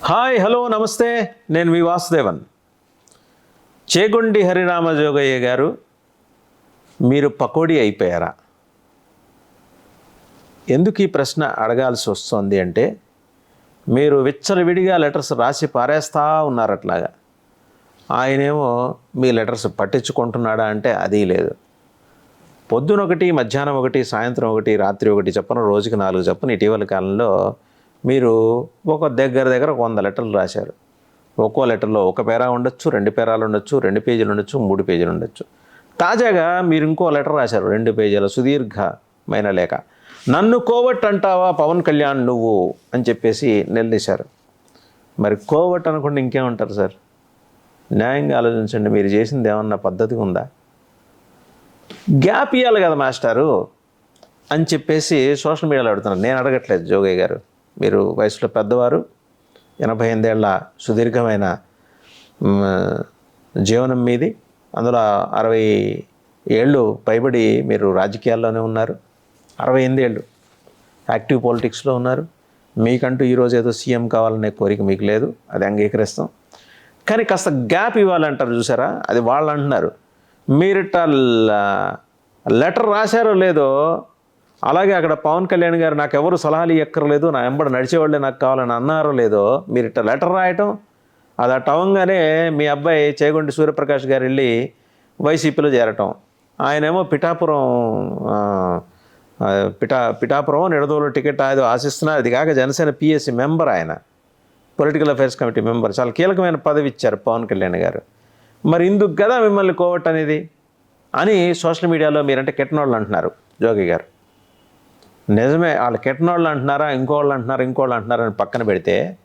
Hi hello నమస్తే. నేను మీ వాసుదేవన్. చేగొండి హరిరామ జోగయ్య గారు మీరు పకోడీ అయిపోయారా? ఎందుకు ఈ ప్రశ్న అడగాల్సి వస్తుంది అంటే మీరు విచ్చలవిడిగా లెటర్స్ రాసి పారేస్తా ఉన్నారు అట్లాగా ఆయనేమో మీ లెటర్స్ పట్టించుకుంటున్నాడా అంటే అది లేదు. పొద్దున ఒకటి మధ్యాహ్నం ఒకటి సాయంత్రం ఒకటి రాత్రి ఒకటి చెప్పను రోజుకి నాలుగు చెప్పను ఇటీవల కాలంలో మీరు ఒక దగ్గర దగ్గర ఒక వంద లెటర్లు రాశారు. ఒక్కో లెటర్లో ఒక పేరా ఉండొచ్చు రెండు పేరాలు ఉండొచ్చు రెండు పేజీలు ఉండొచ్చు మూడు పేజీలు ఉండొచ్చు. తాజాగా మీరు ఇంకో లెటర్ రాశారు రెండు పేజీల సుదీర్ఘమైన లేఖ. నన్ను కోవట్ అంటావా పవన్ కళ్యాణ్ నువ్వు అని చెప్పేసి నిలదీశారు. మరి కోవట్ అనుకుంటే ఇంకేమంటారు సార్? న్యాయంగా ఆలోచించండి మీరు చేసింది ఏమన్నా పద్ధతి ఉందా? గ్యాప్ ఇవ్వాలి కదా మాస్టారు అని చెప్పేసి సోషల్ మీడియాలో అడుగుతున్నారు. నేను అడగట్లేదు జోగయ్య గారు. మీరు వయసులో పెద్దవారు ఎనభై ఎనిమిదేళ్ళ సుదీర్ఘమైన జీవనం మీది. అందులో అరవై ఏళ్ళు పైబడి మీరు రాజకీయాల్లోనే ఉన్నారు. అరవై ఎనిమిది ఏళ్ళు యాక్టివ్ పాలిటిక్స్లో ఉన్నారు. మీకంటూ ఈరోజు ఏదో సీఎం కావాలనే కోరిక మీకు లేదు. అది అంగీకరిస్తాం. కానీ కాస్త గ్యాప్ ఇవ్వాలంటారు చూసారా? అది వాళ్ళు అంటున్నారు మీరిట లెటర్ రాశారో లేదో అలాగే అక్కడ పవన్ కళ్యాణ్ గారు నాకు ఎవరు సలహాలు ఎక్కర్లేదు నా ఎంబడ నడిచేవాళ్ళే నాకు కావాలని అన్నారో లేదో మీరు ఇట్ట లెటర్ రాయటం అది అట్ట అవ్వగానే మీ అబ్బాయి చేగొండి సూర్యప్రకాష్ గారు వెళ్ళి వైసీపీలో చేరటం. ఆయనేమో పిఠాపురం పిఠా పిఠాపురం నిడదోలు టికెట్ అది ఆశిస్తున్నారు అది కాక జనసేన పిఎస్సి మెంబర్ ఆయన. Political affairs committee member. చాలా కీలకమైన పదవి ఇచ్చారు పవన్ కళ్యాణ్ గారు. మరి ఇందుకు కదా మిమ్మల్ని కోవట్ అనేది అని సోషల్ మీడియాలో మీరంటే కెట్టనోళ్ళు అంటున్నారు జోగి గారు. నిజమే వాళ్ళు కెట్టనోళ్ళు అంటున్నారా ఇంకోళ్ళు అంటున్నారు ఇంకోళ్ళు అంటున్నారా అని పక్కన పెడితే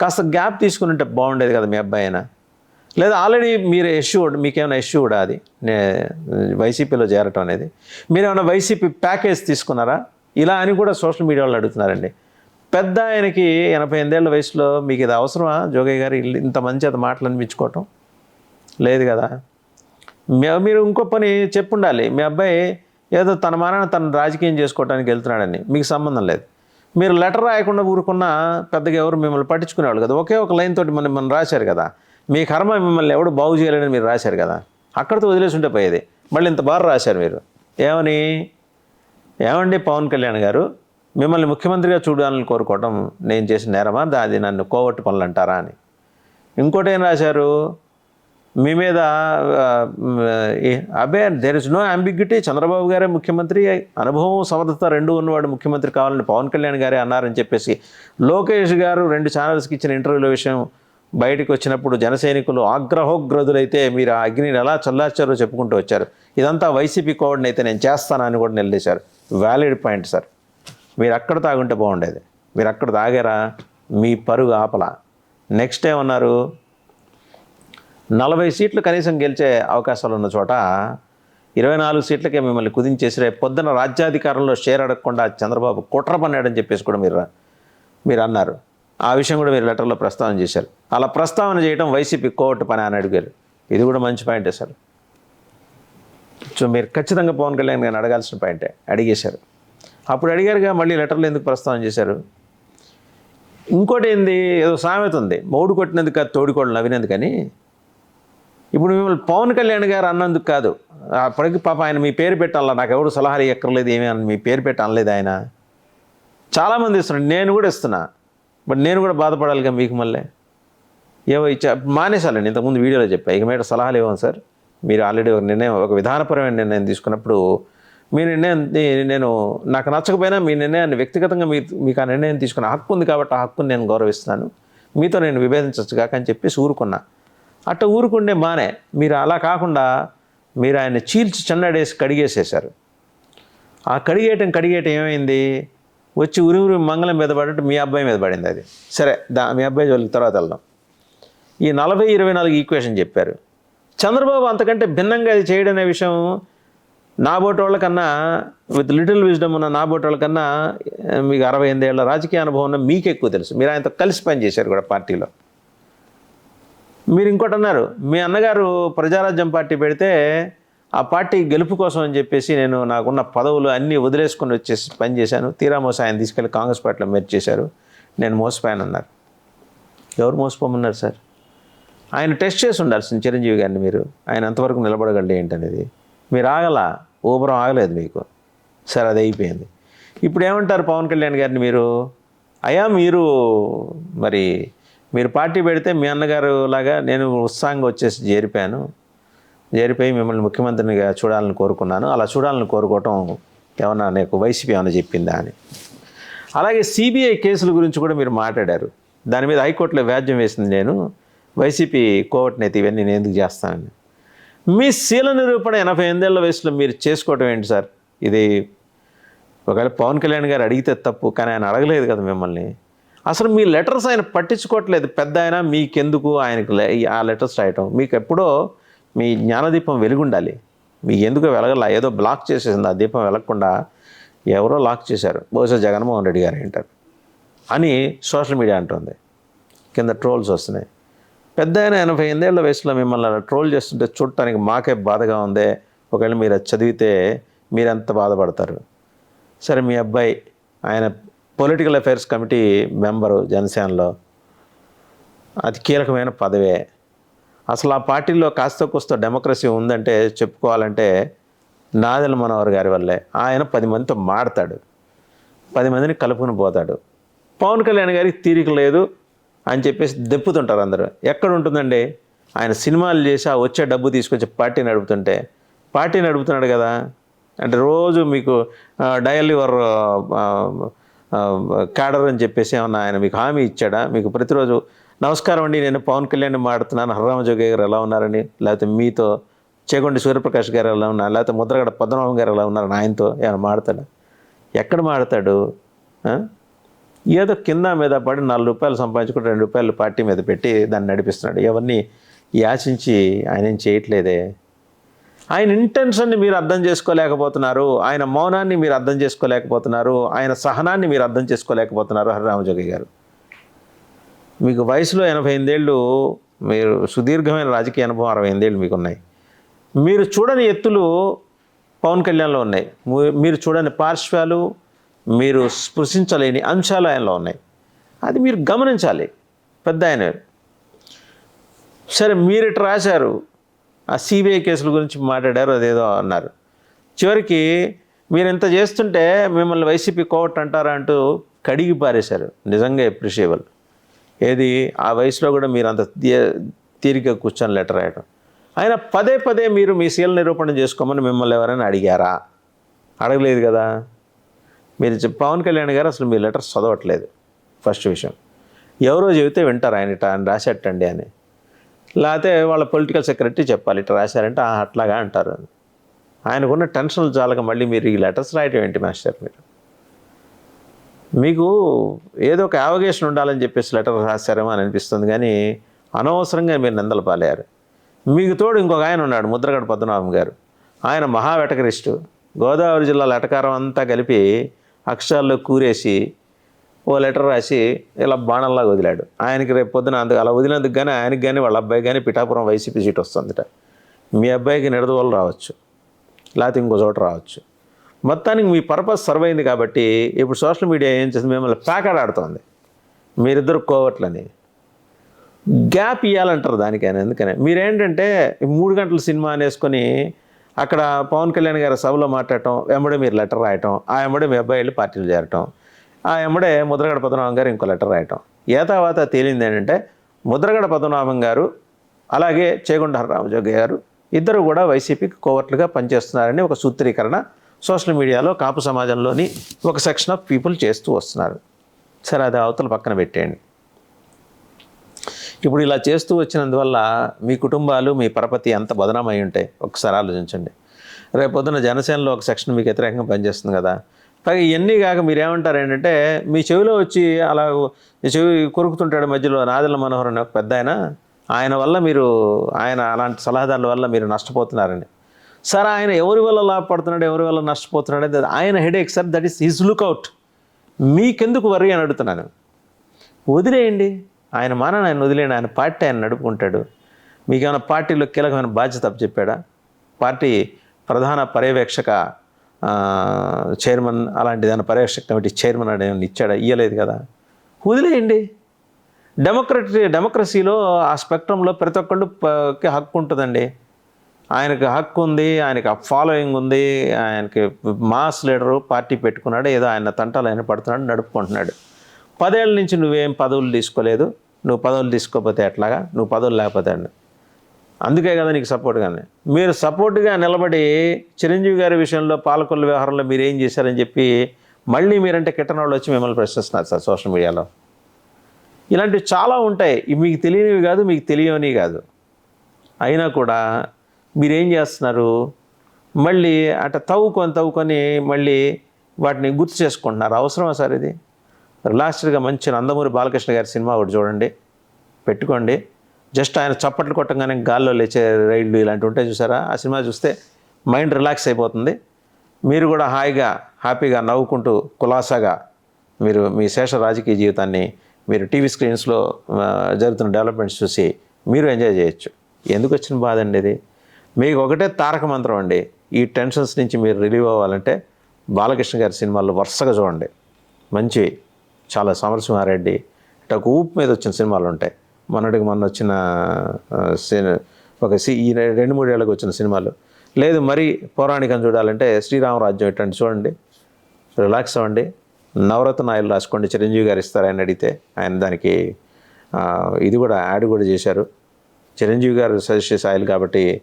కాస్త గ్యాప్ తీసుకుని ఉంటే బాగుండేది కదా మీ అబ్బాయి అయినా. లేదా ఆల్రెడీ మీరు ఎష్యూడ్ మీకేమైనా ఎష్యూడా అది? నే వైసీపీలో చేరటం అనేది. మీరు ఏమైనా వైసీపీ ప్యాకేజ్ తీసుకున్నారా? ఇలా అని కూడా సోషల్ మీడియా వాళ్ళు అడుగుతున్నారండి. పెద్ద ఆయనకి ఎనభై ఎనిమిదేళ్ళ వయసులో మీకు ఇది అవసరమా? జోగయ్య గారు ఇల్లు- ఇంత మంచి అది మాటలు అనిపించుకోవటం? లేదు కదా. మీరు ఇంకో పని చెప్పుండాలి. మీ అబ్బాయి ఏదో తన మానాన తను రాజకీయం చేసుకోవడానికి వెళ్తున్నాడని మీకు సంబంధం లేదు. మీరు లెటర్ రాయకుండా ఊరుకున్నా పెద్దగా ఎవరు మిమ్మల్ని పట్టించుకునేవాళ్ళు కదా. ఒకే ఒక లైన్ తోటి మనం మనం రాశారు కదా. మీ కర్మ మిమ్మల్ని ఎవడు బాగు చేయాలని మీరు రాశారు కదా. అక్కడితో వదిలేసి ఉంటే పోయేది. మళ్ళీ ఇంత బాగా రాశారు మీరు. ఏమని? ఏమండి పవన్ కళ్యాణ్ గారు? మిమ్మల్ని ముఖ్యమంత్రిగా చూడాలని కోరుకోవడం నేను చేసిన నేరమా? దాది నన్ను కోవట్టు పనులు అంటారా అని. ఇంకోటి ఏం రాశారు? మీ మీద అబే there is no ambiguity Chandrababu గారే ముఖ్యమంత్రి. అనుభవం సమర్థత రెండు ఉన్నవాడు ముఖ్యమంత్రి కావాలని పవన్ కళ్యాణ్ గారే అన్నారని చెప్పేసి లోకేష్ గారు రెండు ఛానల్స్కి ఇచ్చిన ఇంటర్వ్యూల విషయం బయటకు వచ్చినప్పుడు జనసైనికులు ఆగ్రహోగ్రదులైతే మీరు ఆ అగ్నిని ఎలా చల్లార్చారో చెప్పుకుంటూ వచ్చారు. ఇదంతా వైసీపీ కోడ్ని అయితే నేను చేస్తానని కూడా నిలదీశారు. వ్యాలిడ్ పాయింట్ సార్ మీరు అక్కడ తాగుంటే బాగుండేది. మీరు అక్కడ తాగారా? మీ పరుగు ఆపల. నెక్స్ట్ ఏమన్నారు? నలభై సీట్లు కనీసం గెలిచే అవకాశాలు ఉన్న చోట ఇరవై నాలుగు సీట్లకే మిమ్మల్ని కుదించేసి రేపు పొద్దున రాజ్యాధికారంలో షేర్ అడగకుండా చంద్రబాబు కుట్ర పన్నాడని చెప్పేసి కూడా మీరు మీరు అన్నారు. ఆ విషయం కూడా మీరు లెటర్లో ప్రస్తావన చేశారు. అలా ప్రస్తావన చేయడం వైసీపీ కోర్టు పని అని అడిగారు. ఇది కూడా మంచి పాయింటే సార్. సో మీరు ఖచ్చితంగా పవన్ కళ్యాణ్ గారిని అడగాల్సిన పాయింటే అడిగేశారు. అప్పుడు అడిగారుగా మళ్ళీ లెటర్లు ఎందుకు ప్రస్తావన చేశారు? ఇంకోటి ఏంది? ఏదో సామెత ఉంది. మౌడు కొట్టినందుకు కాదు తోడికోళ్ళు నవ్వినందుకని ఇప్పుడు మిమ్మల్ని పవన్ కళ్యాణ్ గారు అన్నందుకు కాదు. అప్పటికి పాప ఆయన మీ పేరు పెట్టాలా? నాకు ఎవరు సలహాలు ఎక్కర్లేదు ఏమీ అని మీ పేరు పెట్టి అనలేదు ఆయన. చాలామంది ఇస్తున్నాడు నేను కూడా ఇస్తున్నా. బట్ నేను కూడా బాధపడాలిగా మీకు మళ్ళీ. ఏమో ఇచ్చా మానేసాలండి ఇంతకుముందు వీడియోలో చెప్పా. ఇక మీద సలహాలు ఇవ్వను సార్. మీరు ఆల్రెడీ ఒక నిర్ణయం ఒక విధానపరమైన నిర్ణయం తీసుకున్నప్పుడు మీ నిర్ణయం నేను నాకు నచ్చకపోయినా మీ నిర్ణయాన్ని వ్యక్తిగతంగా మీ మీకు ఆ నిర్ణయం తీసుకున్న హక్కు ఉంది కాబట్టి ఆ హక్కును నేను గౌరవిస్తున్నాను. మీతో నేను విభేదించవచ్చు కాక అని చెప్పేసి ఊరుకున్నా. అట్ట ఊరుకుండే మానే. మీరు అలా కాకుండా మీరు ఆయన చీల్చి చెన్నడేసి కడిగేసేశారు. ఆ కడిగేయటం కడిగేయటం ఏమైంది? వచ్చి ఉరి ఉరి మంగళం మీద పడటం మీ అబ్బాయి మీద పడింది అది. సరే దా మీ అబ్బాయి జోలికి తర్వాత వెళ్దాం. ఈ నలభై ఇరవై నాలుగు ఈక్వేషన్ చెప్పారు. చంద్రబాబు అంతకంటే భిన్నంగా అది చేయడం అనే విషయం నా విత్ లిటిల్ విజ్డమ్ ఉన్న నా బోటి మీకు అరవై ఎనిమిది ఏళ్ళ రాజకీయ అనుభవం ఉన్న మీకు ఎక్కువ తెలుసు. మీరు ఆయనతో కలిసి పనిచేశారు కూడా పార్టీలో. మీరు ఇంకోటి అన్నారు మీ అన్నగారు ప్రజారాజ్యం పార్టీ పెడితే ఆ పార్టీ గెలుపు కోసం అని చెప్పేసి నేను నాకున్న పదవులు అన్నీ వదిలేసుకొని వచ్చేసి పనిచేశాను తీరా మోస ఆయన తీసుకెళ్ళి కాంగ్రెస్ పార్టీలో మీరు చేశారు. నేను మోసపోయాను అన్నారు ఎవరు మోసపోమన్నారు సార్? ఆయన టెస్ట్ చేసి ఉండాల్సింది చిరంజీవి గారిని మీరు. ఆయన అంతవరకు నిలబడగలడు ఏంటనేది. మీరు ఆగల ఊబరం ఆగలేదు మీకు. సరే అది అయిపోయింది. ఇప్పుడు ఏమంటారు పవన్ కళ్యాణ్ గారిని మీరు? అయా మీరు మరి మీరు పార్టీ పెడితే మీ అన్నగారు లాగా నేను ఉత్సాహంగా వచ్చేసి చేరిపోయాను. చేరిపోయి మిమ్మల్ని ముఖ్యమంత్రినిగా చూడాలని కోరుకున్నాను. అలా చూడాలని కోరుకోవటం ఏమన్నా నాకు వైసీపీ ఏమైనా చెప్పిందా అని. అలాగే సిబిఐ కేసుల గురించి కూడా మీరు మాట్లాడారు. దాని మీద హైకోర్టులో వ్యాజ్యం వేసింది నేను. వైసీపీ కోవట్నైతే ఇవన్నీ నేను ఎందుకు చేస్తానని. మీ శీల నిరూపణ ఎనభై ఎనిమిదేళ్ళ వయసులో మీరు చేసుకోవటం ఏంటి సార్? ఇది ఒకవేళ పవన్ కళ్యాణ్ గారు అడిగితే తప్పు కానీ ఆయన అడగలేదు కదా మిమ్మల్ని. అసలు మీ లెటర్స్ ఆయన పట్టించుకోవట్లేదు. పెద్ద ఆయన మీకెందుకు ఆయనకు ఆ లెటర్స్ రాయటం? మీకు ఎప్పుడో మీ జ్ఞానదీపం వెలుగుండాలి. మీ ఎందుకు వెలగల? ఏదో బ్లాక్ చేసేసింది. ఆ దీపం వెలగకుండా ఎవరో లాక్ చేశారు. బహుశా జగన్మోహన్ రెడ్డి గారు ఏంటారు అని సోషల్ మీడియా అంటుంది. కింద ట్రోల్స్ వస్తున్నాయి. పెద్ద ఆయన ఎనభై ఎనిమిదేళ్ళ వయసులో మిమ్మల్ని అలా ట్రోల్ చేస్తుంటే చూడటానికి మాకే బాధగా ఉంది. ఒకవేళ మీరు చదివితే మీరెంత బాధపడతారు? సరే మీ అబ్బాయి ఆయన పొలిటికల్ అఫైర్స్ కమిటీ మెంబరు జనసేనలో అతి కీలకమైన పదవే. అసలు ఆ పార్టీలో కాస్త కూస్త డెమోక్రసీ ఉందంటే చెప్పుకోవాలంటే నాదెల మనోహర్ గారి వల్లే. ఆయన పది మందితో మాడతాడు. పది మందిని కలుపుకుని పోతాడు. పవన్ కళ్యాణ్ గారికి తీరిక లేదు అని చెప్పేసి దెప్పుతుంటారు అందరూ. ఎక్కడ ఉంటుందండి? ఆయన సినిమాలు చేసి ఆ వచ్చే డబ్బు తీసుకొచ్చి పార్టీ నడుపుతుంటే. పార్టీ నడుపుతున్నాడు కదా. అంటే రోజు మీకు డయల్ యువర్ క్యాడర్ అని చెప్పేసి ఏమన్నా ఆయన మీకు హామీ ఇచ్చాడా? మీకు ప్రతిరోజు నమస్కారం అండి నేను పవన్ కళ్యాణ్ మాడుతున్నాను హర్రామజోగి గారు ఎలా ఉన్నారని లేకపోతే మీతో చేగొండి సూర్యప్రకాష్ గారు ఎలా ఉన్నారు? లేకపోతే ముద్రగడ పద్మనాభం గారు ఎలా ఉన్నారని ఆయనతో ఏమైనా మాడతాడా ఎక్కడ మాడతాడు ఏదో కింద మీద పడి నాలుగు రూపాయలు సంపాదించుకుంటే రెండు రూపాయలు పార్టీ మీద పెట్టి దాన్ని నడిపిస్తున్నాడు. ఇవన్నీ యాచించి ఆయన ఏం చేయట్లేదే? ఆయన ఇంటెన్షన్ని మీరు అర్థం చేసుకోలేకపోతున్నారు. ఆయన మౌనాన్ని మీరు అర్థం చేసుకోలేకపోతున్నారు. ఆయన సహనాన్ని మీరు అర్థం చేసుకోలేకపోతున్నారు హరిరామజోగి గారు. మీకు వయసులో ఎనభై ఎనిమిదేళ్ళు మీరు సుదీర్ఘమైన రాజకీయ అనుభవం అరవై ఎనిమిదేళ్ళు మీకు ఉన్నాయి మీరు చూడని ఎత్తులు పవన్ కళ్యాణ్లో ఉన్నాయి. మీరు చూడని పార్శ్వాలు మీరు స్పృశించలేని అంశాలు ఆయనలో ఉన్నాయి. అది మీరు గమనించాలి. పెద్ద ఆయన సరే మీరు ఇటు రాశారు. ఆ సిబిఐ కేసుల గురించి మాట్లాడారు అదేదో అన్నారు. చివరికి మీరు ఇంత చేస్తుంటే మిమ్మల్ని వైసీపీ కోవట్ అంటారా అంటూ కడిగి పారేశారు. నిజంగా ఎప్రిషియబుల్ ఏది? ఆ వయసులో కూడా మీరు అంత తీరిక కూర్చొని లెటర్ రాయడం ఆయన పదే పదే మీరు మీ శీల నిరూపణ చేసుకోమని మిమ్మల్ని ఎవరైనా అడిగారా? అడగలేదు కదా. మీరు పవన్ కళ్యాణ్ గారు అసలు మీ లెటర్స్ చదవట్లేదు. ఫస్ట్ విషయం. ఎవరో చెబితే వింటారు ఆయన ఆయన రాసేటండి అని. లేకపోతే వాళ్ళ పొలిటికల్ సెక్రటరీ చెప్పాలి ఇట్లా రాశారంటే "ఆ, అట్లాగా అంటారు. ఆయనకున్న టెన్షన్లు చాలక మళ్ళీ మీరు ఈ లెటర్స్ రాయటం ఏంటి మాస్టర్ మీరు? మీకు ఏదో ఒక యావగేషన్ ఉండాలని చెప్పేసి లెటర్ రాశారేమో అని అనిపిస్తుంది కానీ అనవసరంగా మీరు నిందలు పాలయ్యారు మీకు తోడు ఇంకొక ఆయన ఉన్నాడు ముద్రగడ పద్మనాభం గారు. ఆయన మహా వెటకరిస్టు గోదావరి జిల్లా ఎటకారం అంతా కలిపి అక్షరాల్లో కూరేసి ఓ లెటర్ రాసి ఇలా బాణంలాగా వదిలాడు. ఆయనకి రేపు పొద్దున అందుకు అలా వదిలినందుకు కానీ ఆయనకి కానీ వాళ్ళ అబ్బాయి కానీ పిఠాపురం వైసీపీ సీట్ వస్తుందిట. మీ అబ్బాయికి నిడదవలు రావచ్చు. లేకపోతే ఇంకో చోట రావచ్చు. మొత్తానికి మీ పర్పస్ సర్వ్ అయింది కాబట్టి ఇప్పుడు సోషల్ మీడియా ఏం చేసింది? మిమ్మల్ని ప్యాకాడాడుతోంది మీరిద్దరు కోవట్లని. గ్యాప్ ఇవ్వాలంటారు దానికైనా ఎందుకని? మీరేంటంటే మూడు గంటల సినిమా అనేసుకొని అక్కడ పవన్ కళ్యాణ్ గారి సభలో మాట్లాడటం వెంబడి మీరు లెటర్ రాయటం ఆ వెంబడి మీ అబ్బాయి వెళ్ళి పార్టీలు చేరటం ఆ ఎమ్మడే ముద్రగడ పద్మనాభం గారు ఇంకో లెటర్ రాయటం. ఏ తర్వాత తేలింది ఏంటంటే ముద్రగడ పద్మనాభం గారు అలాగే చేగొండ రామజోగి గారు ఇద్దరు కూడా వైసీపీకి కోవర్ట్లుగా పనిచేస్తున్నారని ఒక సూత్రీకరణ సోషల్ మీడియాలో కాపు సమాజంలోని ఒక సెక్షన్ ఆఫ్ పీపుల్ చేస్తూ వస్తున్నారు. సరే అది అవతల పక్కన పెట్టేయండి. ఇప్పుడు ఇలా చేస్తూ వచ్చినందువల్ల మీ కుటుంబాలు మీ పరపతి ఎంత బదనామై ఉంటాయి? ఒకసారి ఆలోచించండి. రేపు పొద్దున జనసేనలో ఒక సెక్షన్ మీకు వ్యతిరేకంగా పనిచేస్తుంది కదా. పైగా ఇవన్నీ కాక మీరు ఏమంటారు ఏంటంటే మీ చెవిలో వచ్చి అలా మీ చెవి కొరుకుతుంటాడు మధ్యలో నాదల మనోహర్ అనే ఒక పెద్ద ఆయన ఆయన వల్ల మీరు ఆయన అలాంటి సలహాదారుల వల్ల మీరు నష్టపోతున్నారని సార్ ఆయన ఎవరి వల్ల లాభపడుతున్నాడు ఎవరి వల్ల నష్టపోతున్నాడు అనేది ఆయన headache sir that is his lookout. మీకెందుకు వరి అని అడుగుతున్నాను. వదిలేయండి. ఆయన మానని ఆయన వదిలేయండి. ఆయన పార్టీ ఆయన నడుపుకుంటాడు. మీకేమైనా పార్టీలో కీలకమైన బాధ్యత చెప్పాడా పార్టీ ప్రధాన పర్యవేక్షక చైర్మన్ అలాంటి దాని పర్యవేక్షక కమిటీ చైర్మన్ అనేది ఇచ్చాడా? ఇయ్యలేదు కదా. వదిలేయండి. డెమోక్రటీ డెమోక్రసీలో ఆ స్పెక్ట్రంలో ప్రతి ఒక్కళ్ళకి హక్కు ఉంటుందండి. ఆయనకి హక్కు ఉంది ఆయనకి ఫాలోయింగ్ ఉంది ఆయనకి మాస్ లీడరు పార్టీ పెట్టుకున్నాడు ఏదో ఆయన తంటాలు ఆయన పడుతున్నాడు నడుపుకుంటున్నాడు. పదేళ్ళ నుంచి నువ్వేం పదవులు తీసుకోలేదు నువ్వు పదవులు తీసుకోకపోతే ఎట్లాగా? నువ్వు పదవులు లేకపోతే అండి అందుకే కదా నీకు సపోర్ట్గానే మీరు సపోర్ట్గా నిలబడి చిరంజీవి గారి విషయంలో పాలకొల్ల వ్యవహారంలో మీరు ఏం చేశారని చెప్పి మళ్ళీ మీరంటే కిట్టనోళ్ళు వచ్చి మిమ్మల్ని ప్రశ్నిస్తున్నారు సార్ సోషల్ మీడియాలో. ఇలాంటివి చాలా ఉంటాయి. మీకు తెలియనివి కాదు మీకు తెలియనివి కాదు. అయినా కూడా మీరేం చేస్తున్నారు? మళ్ళీ అట తవ్వుకొని తవ్వుకొని మళ్ళీ వాటిని గుర్తు చేసుకుంటున్నారు. అవసరమా సార్ ఇది? లాస్ట్గా మంచి నందమూరి బాలకృష్ణ గారి సినిమా ఒకటి చూడండి. పెట్టుకోండి. జస్ట్ ఆయన చప్పట్లు కొట్టంగానే గాల్లో లేచే రైళ్ళు ఇలాంటివి ఉంటాయి చూసారా? ఆ సినిమా చూస్తే మైండ్ రిలాక్స్ అయిపోతుంది. మీరు కూడా హాయిగా హ్యాపీగా నవ్వుకుంటూ కులాసాగా మీరు మీ శేష రాజకీయ జీవితాన్ని మీరు టీవీ స్క్రీన్స్లో జరుగుతున్న డెవలప్మెంట్స్ చూసి మీరు ఎంజాయ్ చేయొచ్చు. ఎందుకు వచ్చిన బాధ అండి ఇది? మీకు ఒకటే తారక మంత్రం అండి. ఈ టెన్షన్స్ నుంచి మీరు రిలీవ్ అవ్వాలంటే బాలకృష్ణ గారి సినిమాల్లో వరుసగా చూడండి. మంచి చాలా సమరసింహారెడ్డి ఇట్లా ఊపు మీద వచ్చిన సినిమాలు ఉంటాయి. మొన్నటికి మొన్న వచ్చిన ఆ, ఒక సి ఈ రెండు మూడేళ్ళకి వచ్చిన సినిమాలు. లేదు మరీ పౌరాణికం చూడాలంటే శ్రీరామరాజ్యం ఇట్లాంటి చూడండి. రిలాక్స్ అవ్వండి. నవరత్న ఆయిల్ రాసుకోండి. చిరంజీవి గారు ఇస్తారు ఆయన అడిగితే. ఆయన దానికి ఇది కూడా యాడ్ కూడా చేశారు. చిరంజీవి గారు సజెస్ట్ చేసే ఆయిల్ కాబట్టి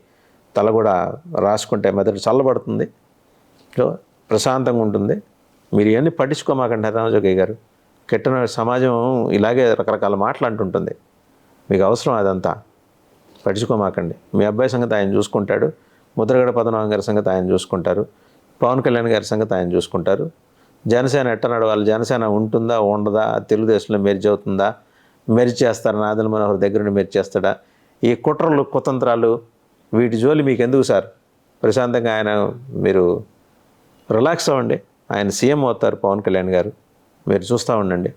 తల కూడా రాసుకుంటే మెదడు చల్లబడుతుంది. సో ప్రశాంతంగా ఉంటుంది. మీరు ఇవన్నీ పట్టించుకోమాకండి రామజోగయ్య గారు. కెట్టిన సమాజం ఇలాగే రకరకాల మాటలు అంటుంటుంది. మీకు అవసరం అదంతా. పట్టించుకోమాకండి. మీ అబ్బాయి సంగతి ఆయన చూసుకుంటాడు. ముద్రగడ పద్మనాభం గారి సంగతి ఆయన చూసుకుంటారు. పవన్ కళ్యాణ్ గారి సంగతి ఆయన చూసుకుంటారు. జనసేన ఎట్ట నడవాలి? జనసేన ఉంటుందా? ఉండదా? తెలుగుదేశంలో మెరిచి అవుతుందా? మెరిచి చేస్తారా? నాదల మనోహర్ దగ్గర నుండి చేస్తాడా? ఈ కుట్రలు కుతంత్రాలు వీటి జోలి మీకు ఎందుకు సార్? ప్రశాంతంగా ఆయన మీరు రిలాక్స్ అవ్వండి. ఆయన సీఎం అవుతారు పవన్ కళ్యాణ్ గారు. మీరు చూస్తూ ఉండండి.